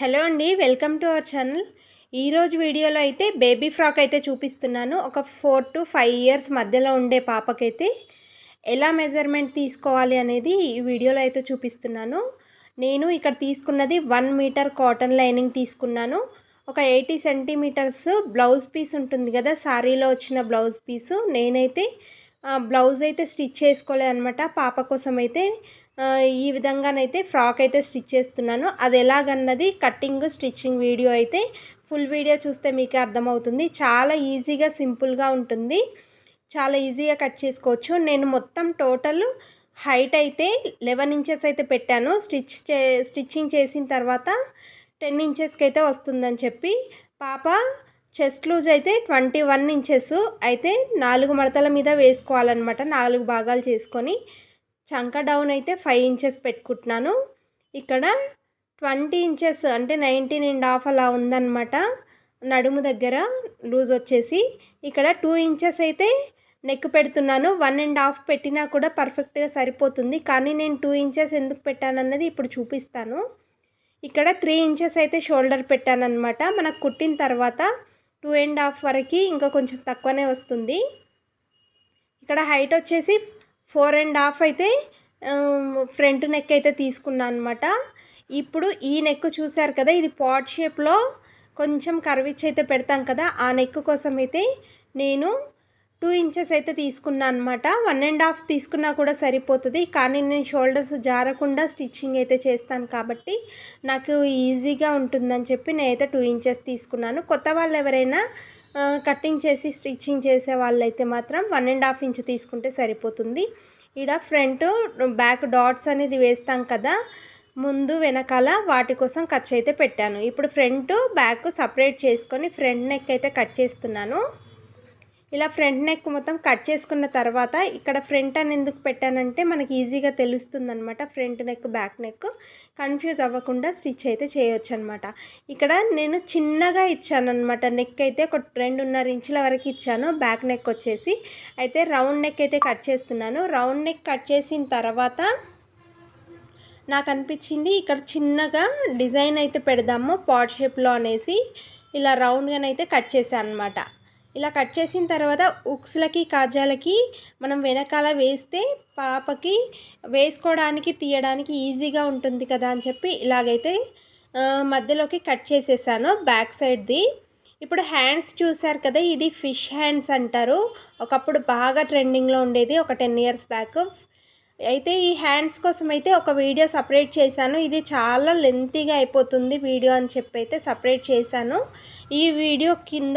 Hello అండి welcome to our channel. ఈరోజు వీడియోలో అయితే బేబీ ఫ్రాక్ అయితే చూపిస్తున్నాను. ఒక ఫోర్ టు ఫైవ్ ఇయర్స్ మధ్యలో ఉండే పాపకైతే ఎలా మెజర్మెంట్ తీసుకోవాలి అనేది ఈ వీడియోలో అయితే చూపిస్తున్నాను. నేను ఇక్కడ తీసుకున్నది వన్ మీటర్ కాటన్ లైనింగ్ తీసుకున్నాను. ఒక ఎయిటీ సెంటీమీటర్స్ బ్లౌజ్ పీస్ ఉంటుంది కదా శారీలో వచ్చిన బ్లౌజ్ పీసు. నేనైతే బ్లౌజ్ అయితే స్టిచ్ చేసుకోలేదు అనమాట పాప కోసం అయితే ఈ విధంగానైతే ఫ్రాక్ అయితే స్టిచ్ చేస్తున్నాను. అది ఎలాగన్నది కట్టింగ్ స్టిచ్చింగ్ వీడియో అయితే ఫుల్ వీడియో చూస్తే మీకు అర్థమవుతుంది. చాలా ఈజీగా సింపుల్గా ఉంటుంది. చాలా ఈజీగా కట్ చేసుకోవచ్చు. నేను మొత్తం టోటల్ హైట్ అయితే లెవెన్ ఇంచెస్ అయితే పెట్టాను. స్టిచ్ చే స్టిచ్చింగ్ చేసిన తర్వాత టెన్ ఇంచెస్కి అయితే వస్తుందని చెప్పి పాప చెస్ట్ లూజ్ అయితే ట్వంటీ వన్ ఇంచెస్. అయితే నాలుగు మడతల మీద వేసుకోవాలన్నమాట. నాలుగు భాగాలు చేసుకొని చంక డౌన్ అయితే ఫైవ్ ఇంచెస్ పెట్టుకుంటున్నాను. ఇక్కడ ట్వంటీ ఇంచెస్ అంటే నైన్టీన్ అండ్ హాఫ్ అలా ఉందన్నమాట. నడుము దగ్గర లూజ్ వచ్చేసి. ఇక్కడ టూ ఇంచెస్ అయితే నెక్ పెడుతున్నాను. వన్ అండ్ హాఫ్ పెట్టినా కూడా పర్ఫెక్ట్గా సరిపోతుంది. కానీ నేను టూ ఇంచెస్ ఎందుకు పెట్టానన్నది ఇప్పుడు చూపిస్తాను. ఇక్కడ త్రీ ఇంచెస్ అయితే షోల్డర్ పెట్టానన్నమాట. మనకు కుట్టిన తర్వాత టూ అండ్ హాఫ్ వరకు ఇంకా కొంచెం తక్కువనే వస్తుంది. ఇక్కడ హైట్ వచ్చేసి ఫోర్ అండ్ హాఫ్ అయితే ఫ్రంట్ నెక్ అయితే తీసుకున్నాను అనమాట ఇప్పుడు ఈ నెక్ చూసారు కదా ఇది పాట్ షేప్లో కొంచెం కర్విచ్ అయితే పెడతాం కదా ఆ నెక్ కోసం అయితే నేను టూ ఇంచెస్ అయితే తీసుకున్నాను అనమాట వన్ అండ్ హాఫ్ తీసుకున్నా కూడా సరిపోతుంది. కానీ నేను షోల్డర్స్ జారకుండా స్టిచ్చింగ్ అయితే చేస్తాను కాబట్టి నాకు ఈజీగా ఉంటుందని చెప్పి నేనైతే టూ ఇంచెస్ తీసుకున్నాను. కొత్త వాళ్ళు ఎవరైనా కటింగ్ చేసి స్టిచ్చింగ్ చేసే వాళ్ళైతే మాత్రం వన్ అండ్ హాఫ్ ఇంచ్ తీసుకుంటే సరిపోతుంది. ఇక్కడ ఫ్రంట్ బ్యాక్ డాట్స్ అనేది వేస్తాం కదా ముందు వెనకాల వాటి కోసం ఖర్చు అయితే పెట్టాను. ఇప్పుడు ఫ్రంట్ బ్యాక్ సపరేట్ చేసుకొని ఫ్రంట్ నెక్ అయితే కట్ చేస్తున్నాను. ఇలా ఫ్రంట్ నెక్ మొత్తం కట్ చేసుకున్న తర్వాత ఇక్కడ ఫ్రంట్ అని ఎందుకు పెట్టానంటే మనకి ఈజీగా తెలుస్తుంది అనమాట front neck back neck confuse అవ్వకుండా స్టిచ్ అయితే చేయొచ్చు అనమాట ఇక్కడ నేను చిన్నగా ఇచ్చాను అనమాట నెక్ అయితే ఒక రెండున్నర ఇంచుల వరకు ఇచ్చాను. బ్యాక్ నెక్ వచ్చేసి అయితే రౌండ్ నెక్ అయితే కట్ చేస్తున్నాను. రౌండ్ నెక్ కట్ చేసిన తర్వాత నాకు అనిపించింది ఇక్కడ చిన్నగా డిజైన్ అయితే పెడదాము పాట్ షేప్లో అనేసి ఇలా రౌండ్గానైతే కట్ చేశాను అనమాట ఇలా కట్ చేసిన తర్వాత ఉక్స్లకి కాజాలకి మనం వెనకాల వేస్తే పాపకి వేసుకోవడానికి తీయడానికి ఈజీగా ఉంటుంది కదా అని చెప్పి ఇలాగైతే మధ్యలోకి కట్ చేసేసాను బ్యాక్ సైడ్ది. ఇప్పుడు హ్యాండ్స్ చూసారు కదా ఇది ఫిష్ హ్యాండ్స్ అంటారు. ఒకప్పుడు బాగా ట్రెండింగ్లో ఉండేది ఒక టెన్ ఇయర్స్ బ్యాక్. అయితే ఈ హ్యాండ్స్ కోసం అయితే ఒక వీడియో సపరేట్ చేశాను. ఇది చాలా లెంతీగా అయిపోతుంది వీడియో అని చెప్పి అయితే సపరేట్ చేశాను. ఈ వీడియో కింద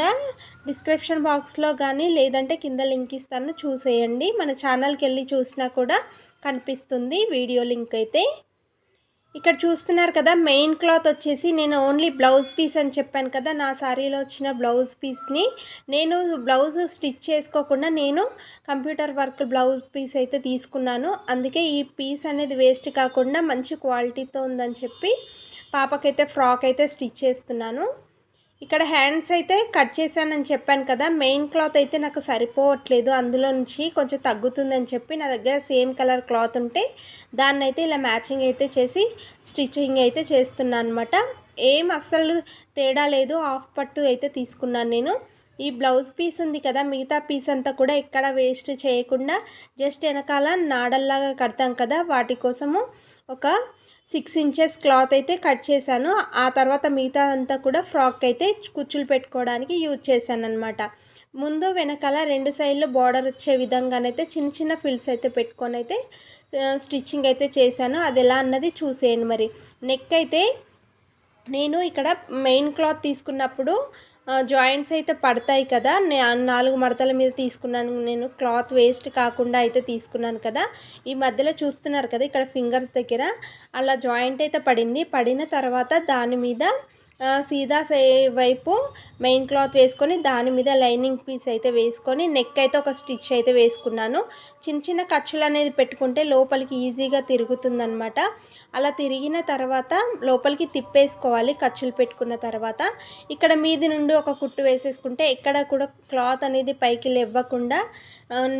డిస్క్రిప్షన్ బాక్స్లో కానీ లేదంటే కింద లింక్ ఇస్తాను. చూసేయండి. మన ఛానల్కి వెళ్ళి చూసినా కూడా కనిపిస్తుంది వీడియో లింక్ అయితే. ఇక్కడ చూస్తున్నారు కదా మెయిన్ క్లాత్ వచ్చేసి నేను ఓన్లీ బ్లౌజ్ పీస్ అని చెప్పాను కదా నా శారీలో వచ్చిన బ్లౌజ్ పీస్ని. నేను బ్లౌజ్ స్టిచ్ చేసుకోకుండా నేను కంప్యూటర్ వర్క్ బ్లౌజ్ పీస్ అయితే తీసుకున్నాను. అందుకే ఈ పీస్ అనేది వేస్ట్ కాకుండా మంచి క్వాలిటీతో ఉందని చెప్పి పాపకైతే ఫ్రాక్ అయితే స్టిచ్ చేస్తున్నాను. ఇక్కడ హ్యాండ్స్ అయితే కట్ చేశానని చెప్పాను కదా. మెయిన్ క్లాత్ అయితే నాకు సరిపోవట్లేదు. అందులో నుంచి కొంచెం తగ్గుతుందని చెప్పి నా దగ్గర సేమ్ కలర్ క్లాత్ ఉంటే దాన్ని అయితే ఇలా మ్యాచింగ్ అయితే చేసి స్టిచ్చింగ్ అయితే చేస్తున్నాను అనమాట ఏం అస్సలు తేడా లేదు. హాఫ్ పట్టు అయితే తీసుకున్నాను నేను. ఈ బ్లౌజ్ పీస్ ఉంది కదా మిగతా పీస్ అంతా కూడా ఎక్కడ వేస్ట్ చేయకుండా జస్ట్ వెనకాల నాడల్లాగా కడతాం కదా. వాటి కోసము ఒక సిక్స్ ఇంచెస్ క్లాత్ అయితే కట్ చేశాను. ఆ తర్వాత మిగతా అంతా కూడా ఫ్రాక్ అయితే కుచ్చులు పెట్టుకోవడానికి యూజ్ చేశాను అనమాట ముందు వెనకాల రెండు సైడ్లు బార్డర్ వచ్చే విధంగానైతే చిన్న చిన్న ఫిల్స్ అయితే పెట్టుకొని అయితే స్టిచ్చింగ్ అయితే చేశాను. అది ఎలా అన్నది చూసేయండి మరి. నెక్ అయితే నేను ఇక్కడ మెయిన్ క్లాత్ తీసుకున్నప్పుడు జాయింట్స్ అయితే పడతాయి కదా. నాలుగు మడతల మీద తీసుకున్నాను నేను. క్లాత్ వేస్ట్ కాకుండా అయితే తీసుకున్నాను కదా. ఈ మధ్యలో చూస్తున్నారు కదా ఇక్కడ ఫింగర్స్ దగ్గర. అలా జాయింట్ అయితే పడింది. పడిన తర్వాత దాని మీద సీదా సై వైపు మెయిన్ క్లాత్ వేసుకొని దాని మీద లైనింగ్ పీస్ అయితే వేసుకొని నెక్ అయితే ఒక స్టిచ్ అయితే వేసుకున్నాను. చిన్న చిన్న ఖర్చులు అనేది పెట్టుకుంటే లోపలికి ఈజీగా తిరుగుతుందనమాట అలా తిరిగిన తర్వాత లోపలికి తిప్పేసుకోవాలి ఖర్చులు పెట్టుకున్న తర్వాత. ఇక్కడ మీది నుండి ఒక కుట్టు వేసేసుకుంటే ఎక్కడ కూడా క్లాత్ అనేది పైకి లేవ్వకుండా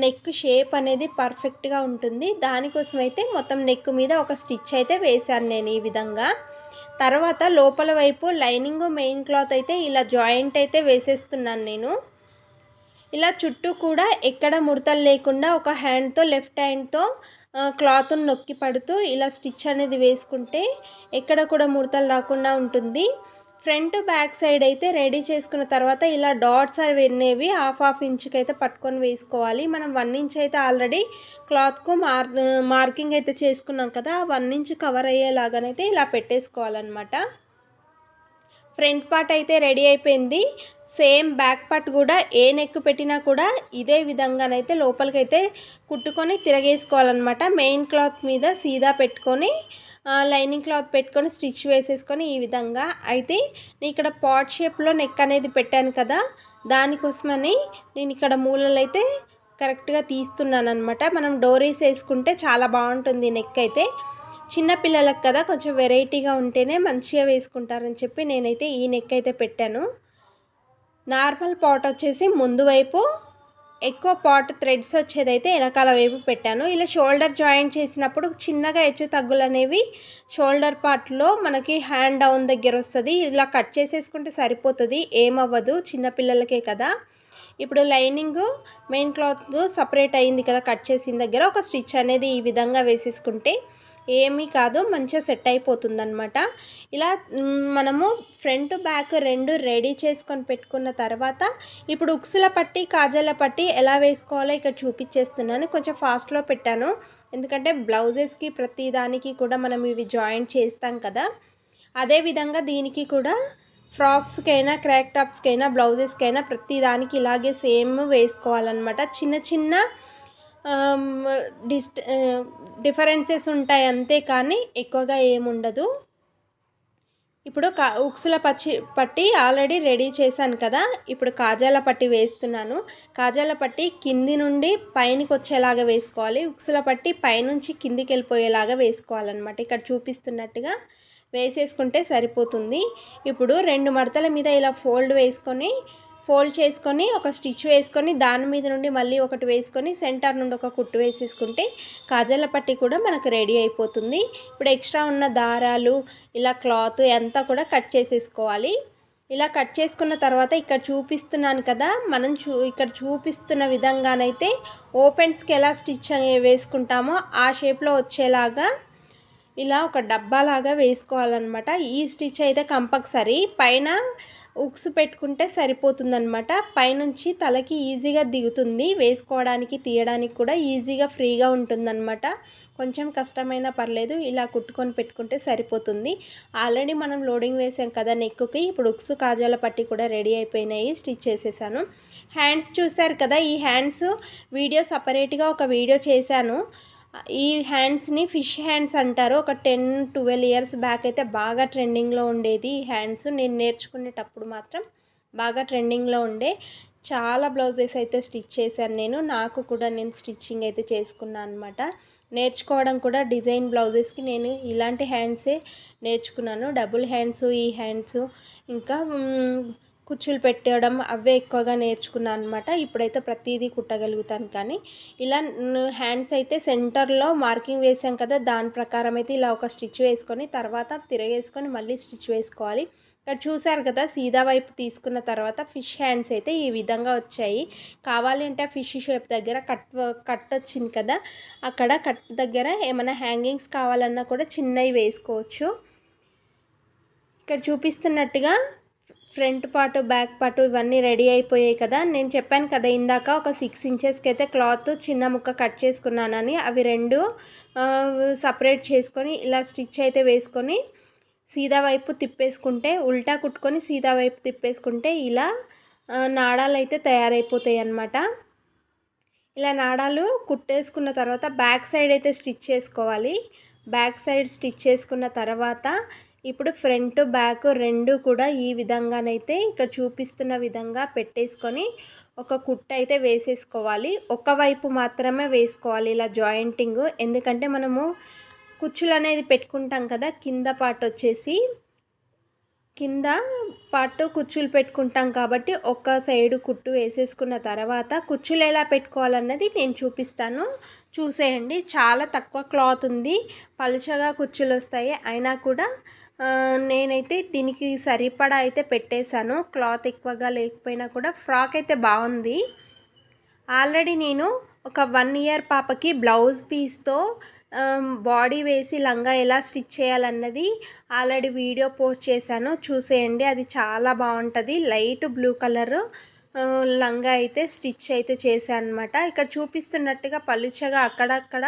నెక్ షేప్ అనేది పర్ఫెక్ట్గా ఉంటుంది. దానికోసం అయితే మొత్తం నెక్ మీద ఒక స్టిచ్ అయితే వేశాను నేను ఈ విధంగా. తర్వాత లోపల వైపు లైనింగ్ మెయిన్ క్లాత్ అయితే ఇలా జాయింట్ అయితే వేసేస్తున్నాను నేను. ఇలా చుట్టూ కూడా ఎక్కడ ముడతలు లేకుండా ఒక హ్యాండ్తో లెఫ్ట్ హ్యాండ్తో క్లాత్ను నొక్కి పడుతూ ఇలా స్టిచ్ అనేది వేసుకుంటే ఎక్కడ కూడా ముడతలు రాకుండా ఉంటుంది. ఫ్రంట్ బ్యాక్ సైడ్ అయితే రెడీ చేసుకున్న తర్వాత ఇలా డాట్స్ అవి అనేవి హాఫ్ హాఫ్ ఇంచ్కి అయితే పట్టుకొని వేసుకోవాలి. మనం వన్ ఇంచ్ అయితే ఆల్రెడీ క్లాత్కు మార్ మార్కింగ్ అయితే చేసుకున్నాం కదా వన్ ఇంచ్ కవర్ అయ్యేలాగానైతే ఇలా పెట్టేసుకోవాలన్నమాట. ఫ్రంట్ పార్ట్ అయితే రెడీ అయిపోయింది. సేమ్ బ్యాక్ పార్ట్ కూడా ఏ నెక్ పెట్టినా కూడా ఇదే విధంగానైతే లోపలికైతే కుట్టుకొని తిరగేసుకోవాలన్నమాట. మెయిన్ క్లాత్ మీద సీదా పెట్టుకొని లైనింగ్ క్లాత్ పెట్టుకొని స్టిచ్ వేసేసుకొని ఈ విధంగా. అయితే నేను ఇక్కడ పాట్ షేప్లో నెక్ అనేది పెట్టాను కదా దానికోసమని నేను ఇక్కడ మూలలు అయితే కరెక్ట్గా తీస్తున్నాను అనమాట మనం డోరీస్ వేసుకుంటే చాలా బాగుంటుంది నెక్ అయితే. చిన్నపిల్లలకు కదా కొంచెం వెరైటీగా ఉంటేనే మంచిగా వేసుకుంటారని చెప్పి నేనైతే ఈ నెక్ అయితే పెట్టాను. నార్మల్ పాట్ వచ్చేసి ముందు వైపు ఎక్కువ పాట్ థ్రెడ్స్ వచ్చేదైతే వెనకాల వైపు పెట్టాను. ఇలా షోల్డర్ జాయింట్ చేసినప్పుడు చిన్నగా హెచ్చు తగ్గులు అనేవి షోల్డర్ పార్ట్లో మనకి హ్యాండ్ డౌన్ దగ్గర వస్తుంది. ఇలా కట్ చేసేసుకుంటే సరిపోతుంది. ఏమవ్వదు. చిన్నపిల్లలకే కదా. ఇప్పుడు లైనింగ్ మెయిన్ క్లాత్ సపరేట్ అయింది కదా కట్ చేసిన దగ్గర. ఒక స్టిచ్ అనేది ఈ విధంగా వేసేసుకుంటే ఏమీ కాదు మంచిగా సెట్ అయిపోతుంది అనమాట ఇలా మనము ఫ్రంట్ బ్యాక్ రెండు రెడీ చేసుకొని పెట్టుకున్న తర్వాత ఇప్పుడు ఉక్సుల పట్టి కాజల పట్టి ఎలా వేసుకోవాలో ఇక్కడ చూపించేస్తున్నాను కొంచెం ఫాస్ట్లో పెట్టాను. ఎందుకంటే బ్లౌజెస్కి ప్రతి దానికి కూడా మనం ఇవి జాయింట్ చేస్తాం కదా. అదేవిధంగా దీనికి కూడా ఫ్రాక్స్కైనా క్రాక్ టాప్స్కైనా బ్లౌజెస్కైనా ప్రతి దానికి ఇలాగే సేమ్ వేసుకోవాలన్నమాట. చిన్న చిన్న డిస్ట్ డిఫరెన్సెస్ ఉంటాయి అంతే కానీ ఎక్కువగా ఏముండదు. ఇప్పుడు కా ఉక్సుల పచ్చి పట్టి ఆల్రెడీ రెడీ చేశాను కదా ఇప్పుడు కాజాల పట్టి వేస్తున్నాను. కాజాల పట్టి కింది నుండి పైనకి వచ్చేలాగా వేసుకోవాలి. ఉక్సుల పట్టి పైనుంచి కిందికి వెళ్ళిపోయేలాగా వేసుకోవాలన్నమాట. ఇక్కడ చూపిస్తున్నట్టుగా వేసేసుకుంటే సరిపోతుంది. ఇప్పుడు రెండు మడతల మీద ఇలా ఫోల్డ్ వేసుకొని ఫోల్డ్ చేసుకొని ఒక స్టిచ్ వేసుకొని దాని మీద నుండి మళ్ళీ ఒకటి వేసుకొని సెంటర్ నుండి ఒక కుట్టు వేసేసుకుంటే కాజల పట్టి కూడా మనకు రెడీ అయిపోతుంది. ఇప్పుడు ఎక్స్ట్రా ఉన్న దారాలు ఇలా క్లాత్ అంతా కూడా కట్ చేసేసుకోవాలి. ఇలా కట్ చేసుకున్న తర్వాత ఇక్కడ చూపిస్తున్నాను కదా మనం చూ ఇక్కడ చూపిస్తున్న విధంగానైతే ఓపెన్స్కి ఎలా స్టిచ్ వేసుకుంటామో ఆ షేప్లో వచ్చేలాగా ఇలా ఒక డబ్బాలాగా వేసుకోవాలన్నమాట. ఈ స్టిచ్ అయితే కంపల్సరీ. పైన ఉక్స్ పెట్టుకుంటే సరిపోతుందనమాట పైనుంచి తలకి ఈజీగా దిగుతుంది. వేసుకోవడానికి తీయడానికి కూడా ఈజీగా ఫ్రీగా ఉంటుందన్నమాట. కొంచెం కష్టమైనా పర్లేదు ఇలా కుట్టుకొని పెట్టుకుంటే సరిపోతుంది. ఆల్రెడీ మనం లోడింగ్ వేసాం కదా నెక్కుకి. ఇప్పుడు ఉక్స్ కాజాల పట్టి కూడా రెడీ అయిపోయినాయి. స్టిచ్ చేసేసాను. హ్యాండ్స్ చూశారు కదా ఈ హ్యాండ్స్ వీడియో సపరేట్గా ఒక వీడియో చేశాను. ఈ హ్యాండ్స్ని ఫిష్ హ్యాండ్స్ అంటారు. ఒక టెన్ ట్వెల్వ్ ఇయర్స్ బ్యాక్ అయితే బాగా ట్రెండింగ్లో ఉండేది ఈ హ్యాండ్స్ నేను నేర్చుకునేటప్పుడు మాత్రం బాగా ట్రెండింగ్లో ఉండే. చాలా బ్లౌజెస్ అయితే స్టిచ్ చేశాను నేను. నాకు కూడా నేను స్టిచ్చింగ్ అయితే చేసుకున్నాను అనమాట నేర్చుకోవడం కూడా డిజైన్ బ్లౌజెస్కి నేను ఇలాంటి హ్యాండ్సే నేర్చుకున్నాను. డబుల్ హ్యాండ్స్ ఈ హ్యాండ్స్ ఇంకా కుచ్చులు పెట్టడం అవే ఎక్కువగా నేర్చుకున్నాను అనమాట ఇప్పుడైతే ప్రతిదీ కుట్టగలుగుతాను కానీ ఇలా హ్యాండ్స్ అయితే సెంటర్లో మార్కింగ్ వేసాం కదా దాని ప్రకారం అయితే ఇలా ఒక స్టిచ్ వేసుకొని తర్వాత తిరగేసుకొని మళ్ళీ స్టిచ్ వేసుకోవాలి. ఇక్కడ చూసారు కదా సీదా వైపు తీసుకున్న తర్వాత ఫిష్ హ్యాండ్స్ అయితే ఈ విధంగా వచ్చాయి. కావాలి అంటే ఫిష్ షేప్ దగ్గర కట్ కట్ వచ్చింది కదా అక్కడ కట్ దగ్గర ఏమైనా హ్యాంగింగ్స్ కావాలన్నా కూడా చిన్నవి వేసుకోవచ్చు. ఇక్కడ చూపిస్తున్నట్టుగా ఫ్రంట్ పార్ట్ బ్యాక్ పార్ట్ ఇవన్నీ రెడీ అయిపోయాయి కదా. నేను చెప్పాను కదా ఇందాక ఒక సిక్స్ ఇంచెస్కి అయితే క్లాత్ చిన్న ముక్క కట్ చేసుకున్నానని. అవి రెండు సపరేట్ చేసుకొని ఇలా స్టిచ్ అయితే వేసుకొని సీదా వైపు తిప్పేసుకుంటే ఉల్టా కుట్టుకొని సీదా వైపు తిప్పేసుకుంటే ఇలా నాడాలు అయితే తయారైపోతాయి అన్నమాట. ఇలా నాడాలు కుట్టేసుకున్న తర్వాత బ్యాక్ సైడ్ అయితే స్టిచ్ చేసుకోవాలి. బ్యాక్ సైడ్ స్టిచ్ చేసుకున్న తర్వాత ఇప్పుడు ఫ్రంట్ బ్యాక్ రెండు కూడా ఈ విధంగానైతే ఇక్కడ చూపిస్తున్న విధంగా పెట్టేసుకొని ఒక కుట్ట అయితే వేసేసుకోవాలి. ఒకవైపు మాత్రమే వేసుకోవాలి ఇలా జాయింటింగ్. ఎందుకంటే మనము కుచ్చులు అనేది పెట్టుకుంటాం కదా కింద పార్ట్ వచ్చేసి. కింద పాటు కుచ్చులు పెట్టుకుంటాం కాబట్టి ఒక్క సైడు కుట్టు వేసేసుకున్న తర్వాత కుచ్చులు ఎలా పెట్టుకోవాలన్నది నేను చూపిస్తాను. చూసేయండి. చాలా తక్కువ క్లాత్ ఉంది. పలుచగా కుచ్చులు వస్తాయి. అయినా కూడా నేనైతే దీనికి సరిపడా అయితే పెట్టేశాను. క్లాత్ ఎక్కువగా లేకపోయినా కూడా ఫ్రాక్ అయితే బాగుంది. ఆల్రెడీ నేను ఒక వన్ ఇయర్ పాపకి బ్లౌజ్ పీస్తో బాడీ వేసి లంగా ఎలా స్టిచ్ చేయాలన్నది ఆల్రెడీ వీడియో పోస్ట్ చేశాను. చూసేయండి అది చాలా బాగుంటుంది. లైట్ బ్లూ కలర్ లంగా అయితే స్టిచ్ అయితే చేశాను అనమాట ఇక్కడ చూపిస్తున్నట్టుగా పలుచగా అక్కడక్కడ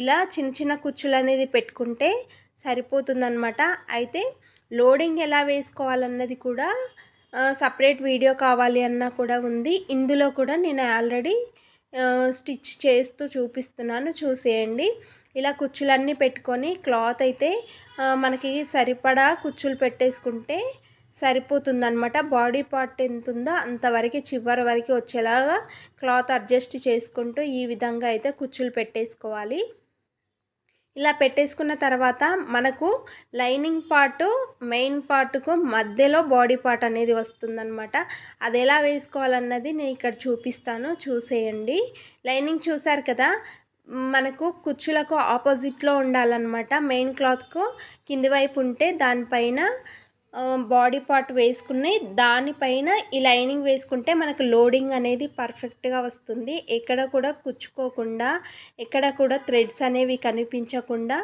ఇలా చిన్న చిన్న కుచ్చులు అనేది పెట్టుకుంటే సరిపోతుందన్నమాట. అయితే లోడింగ్ ఎలా వేసుకోవాలన్నది కూడా సపరేట్ వీడియో కావాలి అన్నా కూడా ఉంది. ఇందులో కూడా నేను ఆల్రెడీ స్టిచ్ చేస్తూ చూపిస్తున్నాను. చూసేయండి. ఇలా కుచ్చులన్నీ పెట్టుకొని క్లాత్ అయితే మనకి సరిపడా కుచ్చులు పెట్టేసుకుంటే సరిపోతుందనమాట బాడీ పార్ట్ ఎంత ఉందో అంతవరకు చివరి వరకు వచ్చేలాగా క్లాత్ అడ్జస్ట్ చేసుకుంటూ ఈ విధంగా అయితే కుచ్చులు పెట్టేసుకోవాలి. ఇలా పెట్టేసుకున్న తర్వాత మనకు లైనింగ్ పార్ట్ మెయిన్ పార్ట్కు మధ్యలో బాడీ పార్ట్ అనేది వస్తుందన్నమాట. అది ఎలా వేసుకోవాలన్నది నేను ఇక్కడ చూపిస్తాను. చూసేయండి. లైనింగ్ చూసారు కదా? మనకు కుచ్చులకు ఆపోజిట్లో ఉండాలన్నమాట. మెయిన్ క్లాత్కు కింది వైపు ఉంటే దానిపైన బాడీ పార్ట్ వేసుకుని దానిపైన ఈ లైనింగ్ వేసుకుంటే మనకు లోడింగ్ అనేది పర్ఫెక్ట్గా వస్తుంది. ఎక్కడ కూడా కుచ్చుకోకుండా ఎక్కడ కూడా థ్రెడ్స్ అనేవి కనిపించకుండా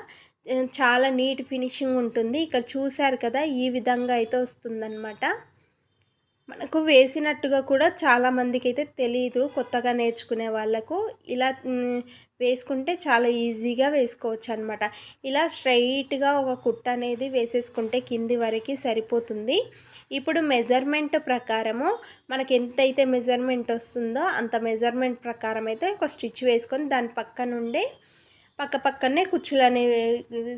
చాలా నీట్ ఫినిషింగ్ ఉంటుంది. ఇక్కడ చూశారు కదా ఈ విధంగా అయితే వస్తుందన్నమాట. మనకు వేసినట్టుగా కూడా చాలా మందికి అయితే తెలియదు కొత్తగా నేర్చుకునే వాళ్ళకు. ఇలా వేసుకుంటే చాలా ఈజీగా వేసుకోవచ్చు అనమాట ఇలా స్ట్రైట్గా ఒక కుట్ట అనేది వేసేసుకుంటే కింది వరకు సరిపోతుంది. ఇప్పుడు మెజర్మెంట్ ప్రకారము మనకి ఎంతైతే మెజర్మెంట్ వస్తుందో అంత మెజర్మెంట్ ప్రకారం అయితే ఒక స్టిచ్ వేసుకొని దాని పక్క నుండి పక్క పక్కనే కుచ్చులు అనేవి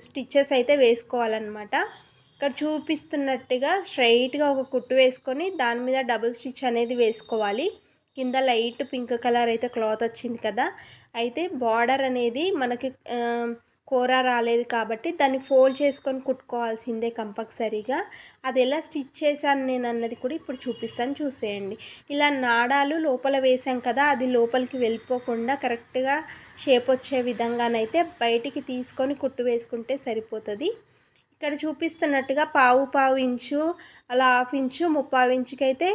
స్టిచ్చెస్ అయితే వేసుకోవాలన్నమాట. ఇక్కడ చూపిస్తున్నట్టుగా స్ట్రైట్గా ఒక కుట్టు వేసుకొని దాని మీద డబుల్ స్టిచ్ అనేది వేసుకోవాలి. కింద లైట్ పింక్ కలర్ అయితే క్లాత్ వచ్చింది కదా. అయితే బార్డర్ అనేది మనకి కూర రాలేదు కాబట్టి దాన్ని ఫోల్డ్ చేసుకొని కుట్టుకోవాల్సిందే కంపల్సరీగా. అది ఎలా స్టిచ్ చేశాను నేను అన్నది కూడా ఇప్పుడు చూపిస్తాను చూసేయండి. ఇలా నాడాలు లోపల వేసాం కదా అది లోపలికి వెళ్ళిపోకుండా కరెక్ట్గా షేప్ వచ్చే విధంగానైతే బయటికి తీసుకొని కుట్టు వేసుకుంటే సరిపోతుంది. ఇక్కడ చూపిస్తున్నట్టుగా పావు పావు ఇంచు అలా హాఫ్ ఇంచు ముప్పావు ఇంచుకైతే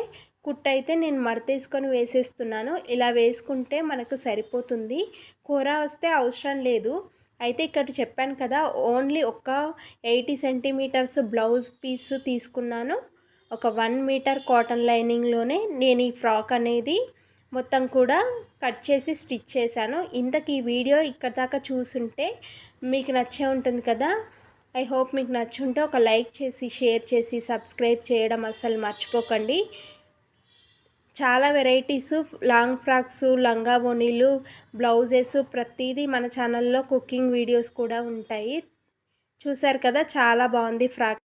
కుట్టు అయితే నేను మడతేసుకొని వేసేస్తున్నాను. ఇలా వేసుకుంటే మనకు సరిపోతుంది. కూర వస్తే అవసరం లేదు. అయితే ఇక్కడ చెప్పాను కదా ఓన్లీ ఒక ఎయిటీ సెంటీమీటర్స్ బ్లౌజ్ పీస్ తీసుకున్నాను. ఒక వన్ మీటర్ కాటన్ లైనింగ్లోనే నేను ఈ ఫ్రాక్ అనేది మొత్తం కూడా కట్ చేసి స్టిచ్ చేశాను. ఇంతకీ ఈ వీడియో ఇక్కడ దాకా చూసుంటే మీకు నచ్చే ఉంటుంది కదా. ఐ హోప్ మీకు నచ్చుంటే ఒక లైక్ చేసి షేర్ చేసి సబ్స్క్రైబ్ చేయడం అస్సలు మర్చిపోకండి. చాలా వెరైటీస్ లాంగ్ ఫ్రాక్స్ లంగా బోనీలు బ్లౌజెస్ ప్రతిదీ మన ఛానల్లో కుకింగ్ వీడియోస్ కూడా ఉంటాయి. చూసారు కదా చాలా బాగుంది ఫ్రాక్.